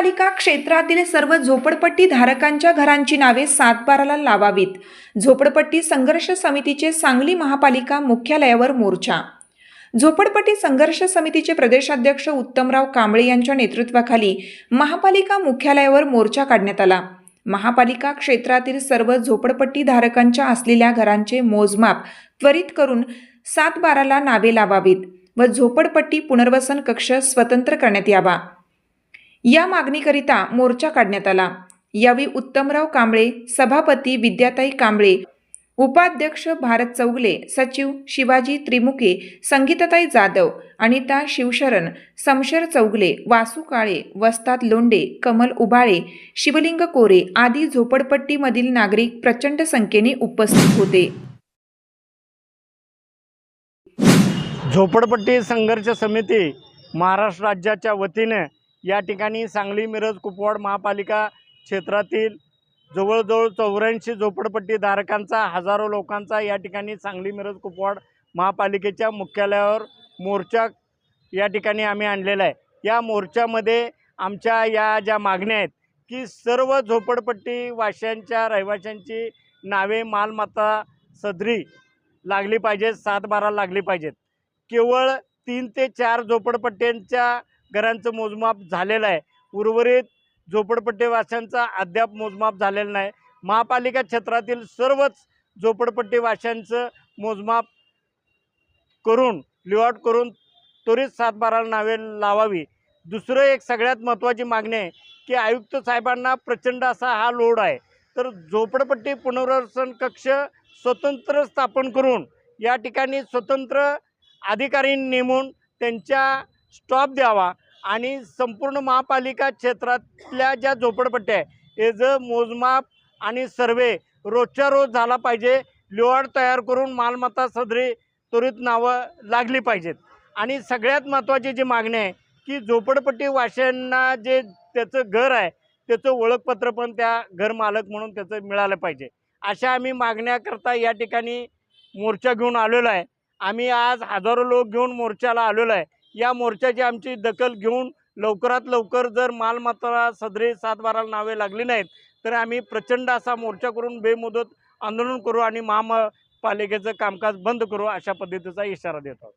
महानगरपालिका क्षेत्रातील सर्व झोपडपट्टी धारकांच्या घरांची नावे सातबाराला लावावीत. झोपडपट्टी संघर्ष समितीचे सांगली महापालिका मुख्यालयावर मोर्चा. झोपडपट्टी संघर्ष समितीचे प्रदेशाध्यक्ष उत्तमराव कांबळे यांच्या नेतृत्वाखाली महापालिका मुख्यालयावर मोर्चा काढण्यात आला. महापालिका क्षेत्रातील सर्व झोपडपट्टी धारकांच्या असलेल्या घरांचे मोजमाप त्वरित करून सात बाराला नावे लावावीत व झोपडपट्टी पुनर्वसन कक्ष स्वतंत्र करण्यात यावा. या मागणीकरिता मोर्चा काढण्यात आला. यावेळी उत्तमराव कांबळे सभापती विद्याताई कांबळे उपाध्यक्ष भारत चौगले सचिव शिवाजी त्रिमुके संगीताताई जाधव अनिता शिवशरण समशर चौगले वासू काळे वस्ताद लोंडे कमल उबाळे शिवलिंग कोरे आदी झोपडपट्टीमधील नागरिक प्रचंड संख्येने उपस्थित होते. झोपडपट्टी संघर्ष समिती महाराष्ट्र राज्याच्या वतीने या ठिकाणी सांगली मिरज कुपवाड महापालिका क्षेत्रातील जवळजवळ चौऱ्याऐंशी झोपडपट्टी धारकांचा हजारो लोकांचा या ठिकाणी सांगली मिरज कुपवाड महापालिकेच्या मुख्यालयावर मोर्चा या ठिकाणी आम्ही आणलेला आहे. या मोर्चामध्ये आमच्या या ज्या मागण्या आहेत की सर्व झोपडपट्टी वाशांच्या रहिवाशांची नावे मालमत्ता सदरी लागली पाहिजेत सात बारा लागली पाहिजेत. केवळ तीन ते चार झोपडपट्ट्यांच्या घरांचं मोजमाप झालेलं आहे. उर्वरित झोपडपट्टीवाशांचा अद्याप मोजमाप झालेलं नाही. महापालिका क्षेत्रातील सर्वच झोपडपट्टीवाशांचं मोजमाप करून लिआउट करून त्वरित सातबाराला नावे लावावी. दुसरं एक सगळ्यात महत्त्वाची मागणी आहे की आयुक्त साहेबांना प्रचंड असा हा लोड आहे. तर झोपडपट्टी पुनर्वसन कक्ष स्वतंत्र स्थापन करून या ठिकाणी स्वतंत्र अधिकारी नेमून त्यांच्या स्टॉप द्यावा. आणि संपूर्ण महापालिका क्षेत्रातल्या ज्या झोपडपट्ट्या आहे याचं मोजमाप आणि सर्वे रोजच्या रोज झाला पाहिजे लिवाड तयार करून मालमत्ता सदरी त्वरित नावं लागली पाहिजेत. आणि सगळ्यात महत्त्वाची जी मागणी आहे की झोपडपट्टी वाशांना जे त्याचं घर आहे त्याचं ओळखपत्र पण त्या घरमालक म्हणून त्याचं मिळालं पाहिजे. अशा आम्ही मागण्याकरता या ठिकाणी मोर्चा घेऊन आलेलो आहे. आम्ही आज हजारो लोक घेऊन मोर्चाला आलेलो आहे. या मोर्चाची आमची दखल घेऊन लवकरात लवकर जर मालमत्ता सदरे सातबाराला नावे लागली नाहीत तर आम्ही प्रचंड असा मोर्चा करून बेमुदत आंदोलन करू आणि महापालिकेचं कामकाज बंद करू अशा पद्धतीचा इशारा देत आहोत.